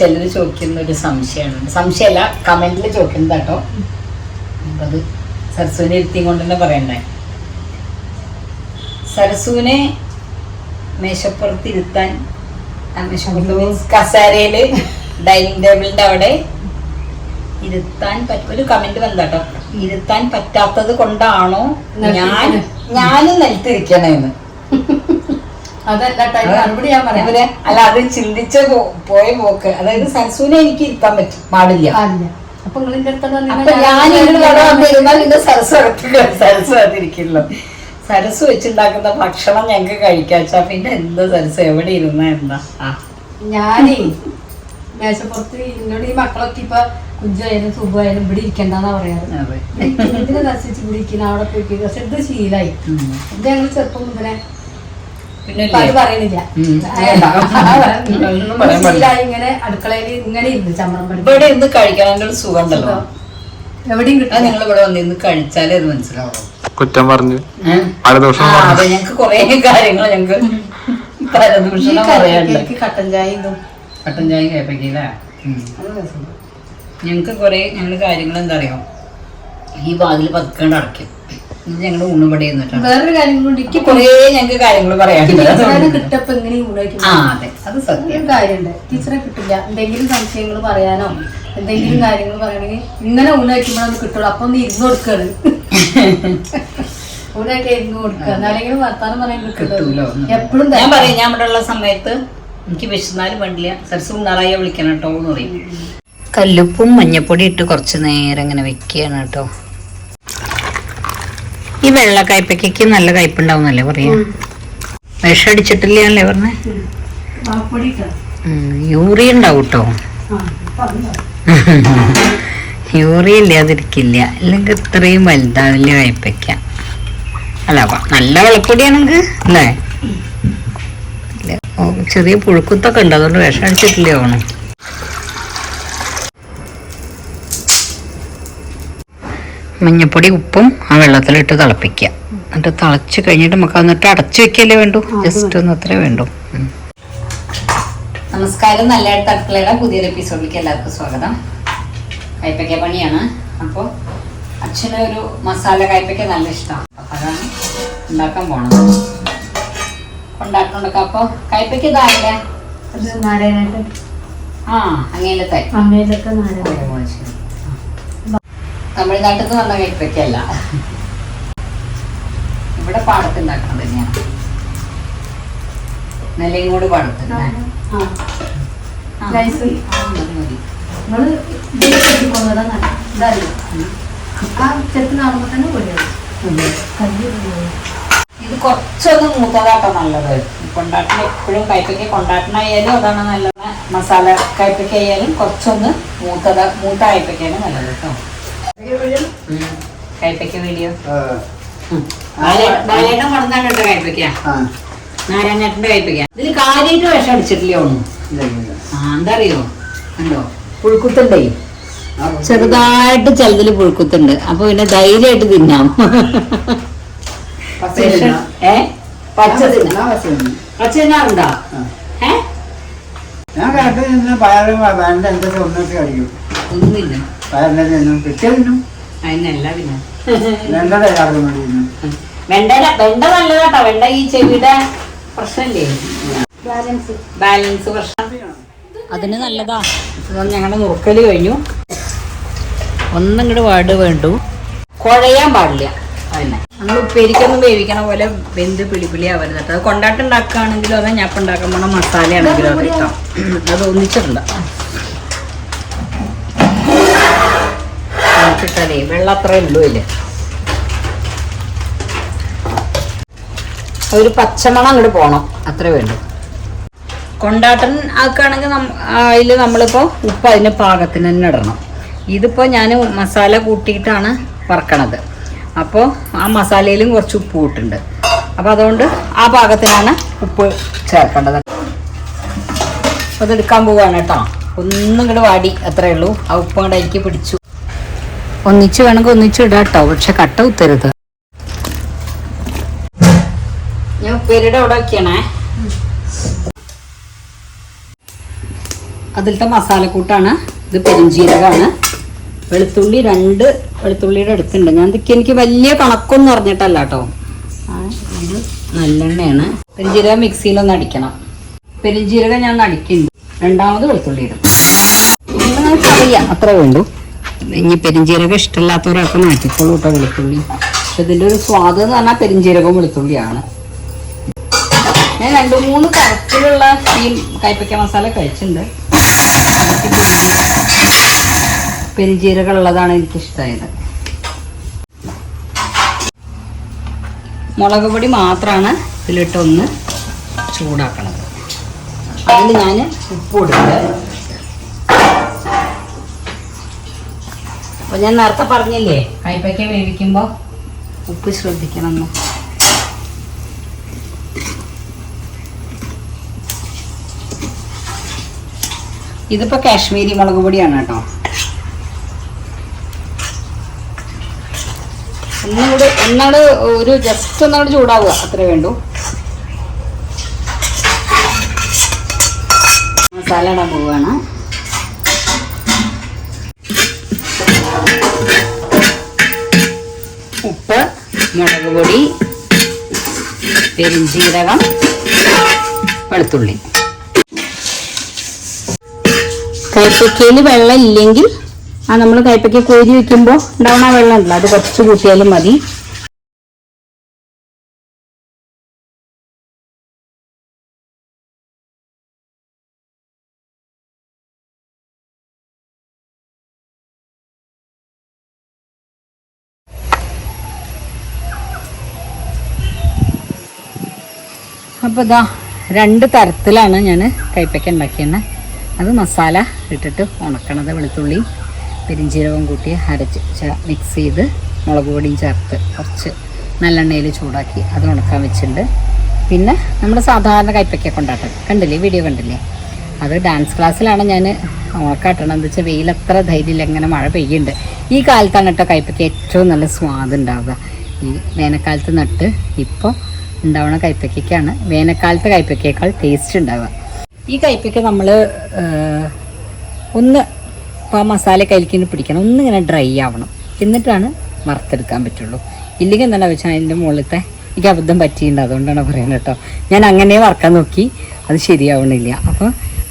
ചിലർ ചോദിക്കുന്ന ഒരു സംശയമാണ്. സംശയമല്ല കമന്റിൽ ചോദിക്കുന്നത് കേട്ടോ. അത് സരസുവിനെ ഇരുത്തിയും കൊണ്ട് തന്നെ പറയണ്ടേ. സരസുവിനെ മേശപ്പുറത്ത് ഇരുത്താൻ മേശപ്പുറത്ത് മീൻസ് കസാരയിൽ ഡൈനിങ് ടേബിളിന്റെ അവിടെ ഇരുത്താൻ പറ്റും ഒരു കമന്റ് വന്നാട്ടോ ഇരുത്താൻ പറ്റാത്തത് കൊണ്ടാണോ ഞാൻ ഞാനും നിലത്തിരിക്കണേന്ന് അതല്ല ടൈം മറുപടി ഞാൻ പറയാം ഇവർ അല്ല അത് ചിന്തിച്ച പോയ പോക്ക്. അതായത് സരസുവിനെ എനിക്ക് ഇരുത്താൻ പറ്റും. പാടില്ല. അപ്പൊ ഞാൻ ഇവിടെ വന്നിരുന്നാൽ സരസ് സരസ് വെച്ചുണ്ടാക്കുന്ന ഭക്ഷണം ഞങ്ങക്ക് കഴിക്കാച്ചാ പിന്നെ എന്ത് സരസ്? എവിടെ ഇരുന്ന എന്താ? ഞാനേ മേശപ്പുറത്ത് എന്നോട് ഈ മക്കളൊക്കെ ഇപ്പൊ കുഞ്ചായാലും സുഖമായാലും ഇവിടെ ഇരിക്കണ്ടെന്നാ പറയാറ്. നശിച്ച് ഇവിടെ ഇരിക്കുന്ന അവിടെ പോയി പക്ഷെ ഇത് ശീലായി. ഇത് ഞങ്ങൾ ചെറുപ്പം മുതലേ ഇങ്ങനെ അടുക്കളയിൽ ഇങ്ങനെ ഇരുന്ന് ചമ്മറം പഠിക്കും ഇവിടെ ഇരുന്ന് കഴിക്കണതിന്റെ ഒരു സുഖം. ഉണ്ടല്ലോ എവിടെയും നിങ്ങൾ ഇവിടെ വന്നിരുന്ന് കഴിച്ചാലേ അത് മനസ്സിലാവും കുറ്റം പറഞ്ഞു. അതെ ഞങ്ങക്ക് കൊറേ കാര്യങ്ങൾ ഞങ്ങക്ക് ഈ പരദൂഷണം പറയാനുണ്ട് കട്ടൻ ചായ ഇതും. കട്ടൻ ചായ കേപ്പക്കില്ല. ഞങ്ങൾക്ക് കുറേ ഞങ്ങൾ കാര്യങ്ങൾ എന്താ അറിയാം? ഈ വാതിൽ പതുക്കേണ്ട അടയ്ക്കും. ഇത് ഞങ്ങൾ ഊണുപടി എന്നിട്ടാണ് വേറൊരു കാര്യം എനിക്ക് കുറേ ഞങ്ങൾക്ക് കാര്യങ്ങൾ പറയാനുണ്ട്. കിട്ടപ്പോ എങ്ങനെ ഉണ്ടാക്കി ആ അതെ. അത് സത്യം. കാര്യമുണ്ട്. ടീച്ചറെ കിട്ടില്ല. എന്തെങ്കിലും സംശയങ്ങൾ പറയാനോ എന്തെങ്കിലും കാര്യങ്ങൾ പറയണെങ്കിൽ ഇങ്ങനെ ഊണാക്കുമ്പോഴാണ് കിട്ടുള്ളൂ. അപ്പൊ ഒന്ന് ഇരുന്ന് കൊടുക്കാണ്. ഊണാക്കി ഇരുന്ന് കൊടുക്കുക എന്നാലെങ്കിലും വർത്താനം പറയാൻ കിട്ടുമല്ലോ എപ്പോഴും ഞാൻ പറയും ഞാൻ ഇവിടെ ഉള്ള സമയത്ത് എനിക്ക് വിശന്നാലും വേണ്ടില്ല. സരസ് ഉണ്ണാറായ വിളിക്കണം കേട്ടോ എന്ന് പറയും. കല്ലുപ്പും മഞ്ഞപ്പൊടി ഇട്ട് കുറച്ച് നേരം ഇങ്ങനെ വെക്കുകയാണ് കേട്ടോ. ഈ വെള്ള കയ്പയ്ക്ക് നല്ല കയ്പുണ്ടാവുന്നല്ലേ പറയാ വിഷം അടിച്ചിട്ടില്ലേ പറഞ്ഞേ? യൂറിയ ഉണ്ടാവും കേട്ടോ യൂറി ഇല്ലാതിരിക്കില്ല. അല്ലെങ്കിൽ ഇത്രയും വലുതാവില്ല കയ്പയ്ക്ക. അല്ല നല്ല വെള്ളപ്പൊടിയാണെങ്കിൽ അല്ലേ. ചെറിയ പുഴുക്കുത്തൊക്കെ ഉണ്ട്. അതുകൊണ്ട് വിഷം അടിച്ചിട്ടില്ലേ ഓണം മഞ്ഞപ്പൊടി ഉപ്പും ആ വെള്ളത്തിലിട്ട് തിളപ്പിക്കുക. എന്നിട്ട് തിളച്ച് കഴിഞ്ഞിട്ട് നമുക്ക് എന്നിട്ട് അടച്ചു വെക്കല്ലേ വേണ്ടു? ജസ്റ്റ് ഒന്ന് അത്രേ വേണ്ടു. നമസ്കാരം. നല്ല അടുത്തടുക്കളയുടെ പുതിയൊരു എപ്പിസോഡിലേക്ക് എല്ലാവർക്കും സ്വാഗതം. കൈപ്പയ്ക്ക പണിയാണ്. അപ്പോൾ അച്ഛന് ഒരു മസാല കൈപ്പയ്ക്ക നല്ല ഇഷ്ടമാണ് അപ്പം അതാണ് ഉണ്ടാക്കാൻ പോണത്. ഉണ്ടാക്കുന്നുണ്ടൊക്കെ അപ്പോൾ അത് നാരായണേട്ടൻ. ആ അങ്ങനത്തെ അമ്മയിലൊക്കെ നാരായണ തമിഴ്നാട്ടിൽ നിന്ന് വന്ന കൈപ്പയ്ക്കല്ല ഇവിടെ പാടത്തുണ്ടാക്കണം തന്നെയാണ് നെല്ലയും കൂടി പോലെയാണ്. ഇത് കുറച്ചൊന്ന് മൂത്തതാട്ടോ നല്ലത്. കൊണ്ടാട്ടിന് എപ്പോഴും കയ്പയ്ക്ക കൊണ്ടാട്ടിനായാലും അതാണ് നല്ലത്. മസാല കയ്പയ്ക്ക ആയാലും കുറച്ചൊന്ന് മൂത്തത മൂത്ത കയ്പയ്ക്കാണ് നല്ലത് കേട്ടോ. കയ്പയ്ക്ക വീഡിയോ ബാലേട്ടൻ കൊണ്ടാണ് കേട്ടോ കയ്പയ്ക്ക നാരായണേട്ടന്റെ കയ്പയ്ക്ക ഇതിൽ കാര്യമായിട്ട് വിഷം അടിച്ചിട്ടില്ലേ ഒന്നും ആ എന്താ അറിയോ കണ്ടോ? പുഴുക്കുത്തുണ്ടേ? ചെറുതായിട്ട് ചിലതിൽ പുഴുക്കുത്തുണ്ട്. അപ്പൊ പിന്നെ ധൈര്യമായിട്ട് തിന്നാം. ഏ? പച്ച തിന്നാം. പച്ച തിന്നാറുണ്ടോ? ഏ? ഞാൻ കിടക്കിൽ നിന്ന് പയറ് വേണ്ട എന്തൊക്കെ ഒന്നിട്ട് കഴിക്കും. ഒന്നുമില്ല. കിട്ടിയതിനും അതിനല്ല പിന്നെ. രണ്ടര കിടക്കും വേണ്ടി തിന്നും. വെണ്ട വെണ്ട നല്ലതാട്ടോ. വെണ്ട ഈ ചെവിയുടെ പ്രശ്നമില്ലേ ബാലൻസ്. പ്രശ്നം. അതിന് നല്ലതാ. ഞങ്ങളുടെ നുറുക്കൽ കഴിഞ്ഞു. ഒന്നിങ്ങോട്ട് വാട് വേണ്ടു. കുഴയാൻ പാടില്ല. അതിനെ നമ്മൾ ഉപ്പേരിക്കൊന്നും വേവിക്കണ പോലെ വെന്ത് പിളിപ്പിളി ആവരുത് കേട്ടോ. അത് കൊണ്ടാട്ടുണ്ടാക്കുകയാണെങ്കിലും അതെ ഉണ്ടാക്കാൻ പോണ മസാലയാണെങ്കിലും അത് കേട്ടോ അത് ഒന്നിച്ചിട്ടുണ്ട് ഒന്നിച്ചിട്ടതേ വെള്ളം അത്രേ ഉള്ളൂ ഇല്ലേ ഒരു പച്ചമണം അങ്ങോട്ട് പോണം അത്രേ വേണ്ടു. കൊണ്ടാട്ടൻ ആക്കുകയാണെങ്കിൽ അതിൽ നമ്മളിപ്പോൾ ഉപ്പ് അതിന് പാകത്തിന് തന്നെ ഇടണം. ഇതിപ്പോൾ ഞാൻ മസാല കൂട്ടിയിട്ടാണ് വറക്കണത്. അപ്പോൾ ആ മസാലയിലും കുറച്ച് ഉപ്പ് കൂട്ടുണ്ട്. അപ്പോൾ അതുകൊണ്ട് ആ പാകത്തിനാണ് ഉപ്പ് ചേർക്കേണ്ടത്. അപ്പോൾ അതെടുക്കാൻ പോവുകയാണ് കേട്ടോ. ഒന്നും ഇങ്ങോട്ട് വാടി അത്രയേ ഉള്ളൂ. ആ ഉപ്പ് അങ്ങോട്ട് അരിക്ക് പിടിച്ചു. ഒന്നിച്ച് വേണമെങ്കിൽ ഒന്നിച്ച് ഇടാം കേട്ടോ. പക്ഷെ കട്ട ഉത്തരുത് ഞാൻ ഉപ്പേരിയുടെ അവിടെ വെക്കണേ. അതിലത്തെ മസാലക്കൂട്ടാണ്. ഇത് പെരിഞ്ചീരകമാണ് വെളുത്തുള്ളി രണ്ട് വെളുത്തുള്ളിയുടെ അടുത്തുണ്ട്. ഞാൻ ഇതൊക്കെ എനിക്ക് വലിയ കണക്കൊന്നും അറിഞ്ഞിട്ടല്ല കേട്ടോ. ഇത് നല്ലെണ്ണയാണ്. പെരിഞ്ചീരകം മിക്സിയിലൊന്ന് അടിക്കണം. പെരിഞ്ചീരകം ഞാൻ അടിക്കുന്നു രണ്ടാമത് വെളുത്തുള്ളി ഇടും. നിങ്ങൾക്ക് അറിയാം. അത്രേ വേണ്ടൂ ഇനി പെരിഞ്ചീരകം ഇഷ്ടമില്ലാത്തവരൊക്കെ മാറ്റിക്കോളൂ കേട്ടോ വെളുത്തുള്ളി പക്ഷെ ഇതിന്റെ ഒരു സ്വാദ് എന്ന് പറഞ്ഞാൽ പെരിഞ്ചീരകവും വെളുത്തുള്ളിയാണ്. ഞാൻ രണ്ട് മൂന്ന് തരത്തിലുള്ള ഈ കൈപ്പക്ക മസാല കഴിച്ചിട്ടുണ്ട്. പെരിഞ്ചീരകം ഉള്ളതാണ് എനിക്ക് ഇഷ്ടമായത് മുളക് പൊടി മാത്രമാണ് ഇതിലിട്ടൊന്ന് ചൂടാക്കണത്. അതിൽ ഞാൻ ഉപ്പ് കൊടുക്കുക അപ്പൊ ഞാൻ നേരത്തെ പറഞ്ഞില്ലേ? കൈപ്പയ്ക്ക വേവിക്കുമ്പോൾ ഉപ്പ് ശ്രദ്ധിക്കണം എന്ന് ഇതിപ്പോ കാശ്മീരി മുളക് പൊടിയാണ് കേട്ടോ. ഒന്നുകൂടെ ഒന്നാണ് ഒരു ജസ്റ്റ് ഒന്നാണ് ചൂടാവുക അത്ര വേണ്ടു. മസാല ഇടാൻ പോവുകയാണ്. മുളക് പൊടി പെരുംജീരകം വെളുത്തുള്ളി. കൈപ്പക്കയിൽ വെള്ളം ഇല്ലെങ്കിൽ ആ നമ്മൾ കൈപ്പക്ക കോരി വെക്കുമ്പോൾ ഉണ്ടാവുന്ന വെള്ളം ഉണ്ടല്ലോ അത് കുറച്ച് കൂട്ടിയാലും മതി. അപ്പോൾ ഇതാ രണ്ട് തരത്തിലാണ് ഞാൻ കൈപ്പയ്ക്ക ഉണ്ടാക്കിയത് അത് മസാല ഇട്ടിട്ട് ഉണക്കണത് വെളുത്തുള്ളി പെരിഞ്ചീരകം കൂട്ടി അരച്ച് മിക്സ് ചെയ്ത് മുളക് പൊടിയും ചേർത്ത് കുറച്ച് നല്ലെണ്ണയിൽ ചൂടാക്കി അത് ഉണക്കാൻ വെച്ചിട്ടുണ്ട്. പിന്നെ നമ്മൾ സാധാരണ കൈപ്പയ്ക്ക കൊണ്ടാട്ടം. കണ്ടില്ലേ? വീഡിയോ കണ്ടില്ലേ? അത് ഡാൻസ് ക്ലാസ്സിലാണ് ഞാൻ ഉണക്കാട്ടണം എന്ന് വെച്ചാൽ വെയിൽ അത്ര ധൈര്യമില്ല എങ്ങനെ മഴ പെയ്യുന്നുണ്ട്. ഈ കാലത്താണ് കേട്ടോ കൈപ്പയ്ക്ക ഏറ്റവും നല്ല സ്വാദുണ്ടാവുക ഈ വേനൽക്കാലത്ത് നട്ട് ഇപ്പോൾ ഉണ്ടാവുന്ന കൈപ്പയ്ക്കാണ് വേനൽക്കാലത്തെ കൈപ്പയ്ക്കേക്കാൾ ടേസ്റ്റ് ഉണ്ടാവുക. ഈ കൈപ്പക്ക നമ്മൾ ഒന്ന് ഇപ്പോൾ മസാല കയ്യിലേക്ക് പിടിക്കണം. ഒന്നിങ്ങനെ ഡ്രൈ ആവണം. എന്നിട്ടാണ് വറുത്തെടുക്കാൻ പറ്റുള്ളൂ. ഇല്ലെങ്കിൽ എന്താണ് വെച്ചാൽ അതിന്റെ മുകളിലത്തെ എനിക്ക് അബദ്ധം പറ്റിയിട്ടുണ്ട്. അതുകൊണ്ടാണ് പറയുന്നത് കേട്ടോ. ഞാൻ അങ്ങനെ വറക്കാൻ നോക്കി. അത് ശരിയാവണില്ല. അപ്പോൾ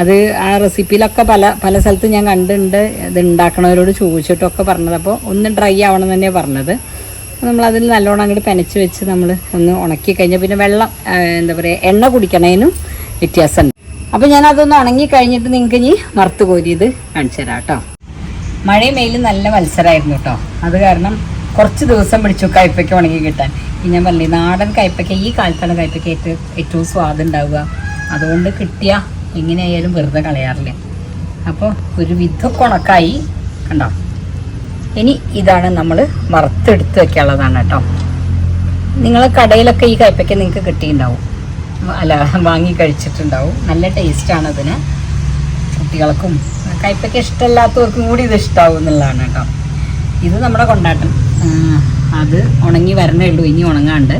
അത് ആ റെസിപ്പിയിലൊക്കെ പല പല സ്ഥലത്ത് ഞാൻ കണ്ടിട്ടുണ്ട്. ഇത് ഉണ്ടാക്കണവരോട് ചോദിച്ചിട്ടൊക്കെ പറഞ്ഞത്. അപ്പോൾ ഒന്ന് ഡ്രൈ ആവണം തന്നെയാണ് പറഞ്ഞത്. നമ്മളതിൽ നല്ലോണം അങ്ങോട്ട് പെനച്ച് വെച്ച് നമ്മൾ ഒന്ന് ഉണക്കി കഴിഞ്ഞാൽ പിന്നെ വെള്ളം എന്താ പറയുക എണ്ണ കുടിക്കണേനും വ്യത്യാസമുണ്ട് അപ്പോൾ ഞാൻ അതൊന്ന് ഉണങ്ങി കഴിഞ്ഞിട്ട് നിങ്ങൾക്ക് ഇനി വറുത്ത് കോരിയത് കാണിച്ചു തരാം കേട്ടോ മഴയും വെയിലും നല്ല മത്സരമായിരുന്നു കേട്ടോ അത് കാരണം കുറച്ച് ദിവസം പിടിച്ചു കയ്പ്പയ്ക്ക് ഉണങ്ങി കിട്ടാൻ. ഞാൻ പറഞ്ഞില്ലേ നാടൻ കയ്പ്പയ്ക്ക ഈ കാലത്താണ് കയ്പ്പയ്ക്ക ഏറ്റവും ഏറ്റവും സ്വാദ് ഉണ്ടാവുക അതുകൊണ്ട് കിട്ടിയ എങ്ങനെയായാലും വെറുതെ കളയാറില്ല. അപ്പോൾ ഒരു വിധ ഉണക്കായി കണ്ടോ? ഇനി ഇതാണ് നമ്മൾ വറുത്തെടുത്ത് വെക്കാനുള്ളതാണ് കേട്ടോ. നിങ്ങൾ കടയിലൊക്കെ ഈ കയ്പയ്ക്ക് നിങ്ങൾക്ക് കിട്ടിയിട്ടുണ്ടാവും. അല്ല വാങ്ങി കഴിച്ചിട്ടുണ്ടാവും. നല്ല ടേസ്റ്റാണ് അതിന്. കുട്ടികൾക്കും കയ്പയ്ക്ക് ഇഷ്ടമല്ലാത്തവർക്കും കൂടി ഇത് ഇഷ്ടാവും എന്നുള്ളതാണ് കേട്ടോ. ഇത് നമ്മുടെ കൊണ്ടാട്ടം. അത് ഉണങ്ങി വരണേ ഉള്ളൂ. ഇനി ഉണങ്ങാണ്ട്.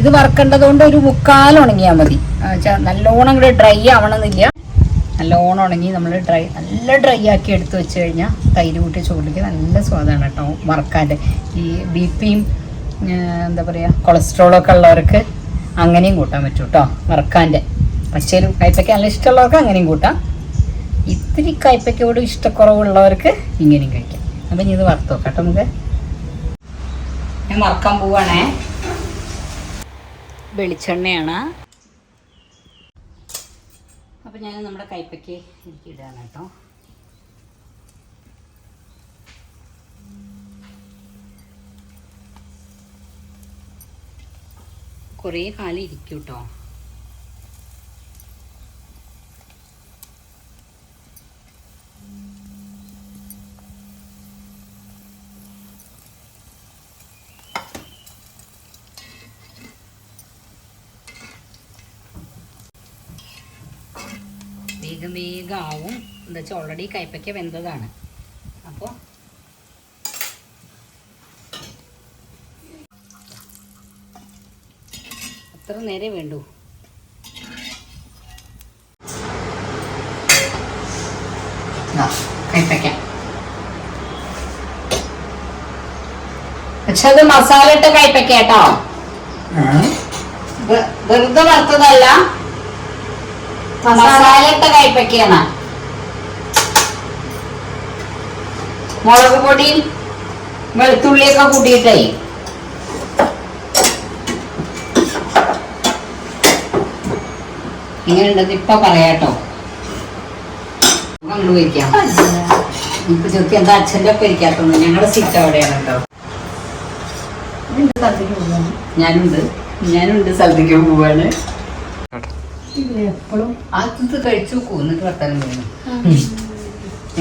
ഇത് വറുക്കേണ്ടതുകൊണ്ട് ഒരു മുക്കാൽ ഉണങ്ങിയാൽ മതി. നല്ലോണം കൂടെ ഡ്രൈ ആവണമെന്നില്ല. നല്ലോണം ഉണങ്ങി നമ്മൾ ഡ്രൈ നല്ല ഡ്രൈ ആക്കി എടുത്ത് വെച്ച് കഴിഞ്ഞാൽ തൈര് കൂട്ടി ചോറിലേക്ക് നല്ല സ്വാദാണ് കേട്ടോ വറക്കാന്റെ ഈ ബി പിയും എന്താ പറയുക കൊളസ്ട്രോളൊക്കെ ഉള്ളവർക്ക് അങ്ങനെയും കൂട്ടാൻ പറ്റും കേട്ടോ വറക്കാന്റെ. പക്ഷേ കയ്പ്പയ്ക്ക് നല്ല ഇഷ്ടമുള്ളവർക്ക് അങ്ങനെയും കൂട്ടാം. ഇത്തിരി കയ്പയ്ക്കോട് ഇഷ്ടക്കുറവുള്ളവർക്ക് ഇങ്ങനെയും കഴിക്കാം. അപ്പം ഇനി ഇത് വറുത്ത് നോക്കാം കേട്ടോ നമുക്ക്. ഞാൻ വറക്കാൻ പോവാണേ. വെളിച്ചെണ്ണയാണ്. അപ്പം ഞാൻ നമ്മുടെ കയ്പയ്ക്ക് എനിക്ക് ഇടാണ് കേട്ടോ. കുറേ കാലം ഇരിക്കും കേട്ടോ. വേഗം വേഗം ആവും എന്താ വെച്ചാൽ ഓൾറെഡി കയ്പ്പയ്ക്ക വെന്തതാണ്. അപ്പോൾ അത്ര നേരെ വേണ്ടൂ. ഇതാ, കൈപ്പയ്ക്ക. പക്ഷെ അത് മസാല ഇട്ട കയ്പ്പയ്ക്ക കേട്ടോ. വെറുതെ വറുത്തതല്ല. മസാല ഇട്ട കൈപ്പയ്ക്കാണ് മുളക് പൊടിയും വെളുത്തുള്ളിയൊക്കെ കൂട്ടിയിട്ടേ. എങ്ങനെയുണ്ടെന്ന് ഇപ്പൊ പറയാട്ടോ. അങ്ങോട്ട് വയ്ക്കാം ഇപ്പൊ ചോദിക്കും എന്താ അച്ഛന്റെ ഒപ്പം ഇരിക്കാത്തത്? ഞങ്ങളുടെ സീറ്റ് അവിടെയാണ് കേട്ടോ. ഞാനുണ്ട്. ഞാനുണ്ട് സ്ഥലത്തേക്ക് പോവാണ്. ഇത് എപ്പോഴും അത് കഴിച്ചു നോക്കൂ എന്നിട്ട് വർത്താനം പറയുന്നു.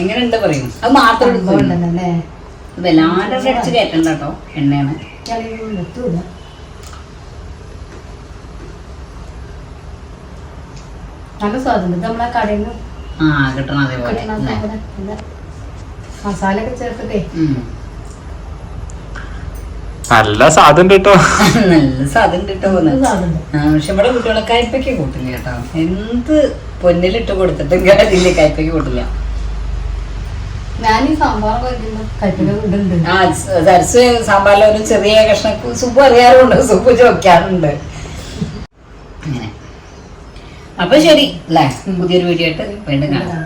എങ്ങനെയുണ്ട് പറയും. അത് മാത്രം ഉണ്ടല്ലേ ഇത് അടിച്ച് കയറ്റണ്ട കേട്ടോ എണ്ണയാണ്. നല്ല സ്വാദുണ്ട്. ഇത് നമ്മളെ കടയിൽ നിന്ന് ആ കിട്ടണം അതേപോലെ? മസാല ഒക്കെ ചേർത്തിട്ടേ. നല്ല സാധനം കേട്ടോ നല്ല സാധനം കിട്ടോ പക്ഷെ ഇവിടെ കുട്ടികളെ കയ്പയ്ക്ക് കൂട്ടില്ല കേട്ടോ. എന്ത് പൊന്നിലിട്ട് കൊടുത്തിട്ടും കാര്യമില്ല കയ്പയ്ക്ക് കൂട്ടില്ല. സരസ് സാമ്പാറിലെ ഒരു ചെറിയ കഷ്ണം സൂപ്പ് അറിയാറുണ്ട് സൂപ്പ് ചോദിക്കാറുണ്ട്. അങ്ങനെ. അപ്പൊ ശരി അല്ലേ പുതിയൊരു വീഡിയോ ആയിട്ട് വീണ്ടും കാണാം.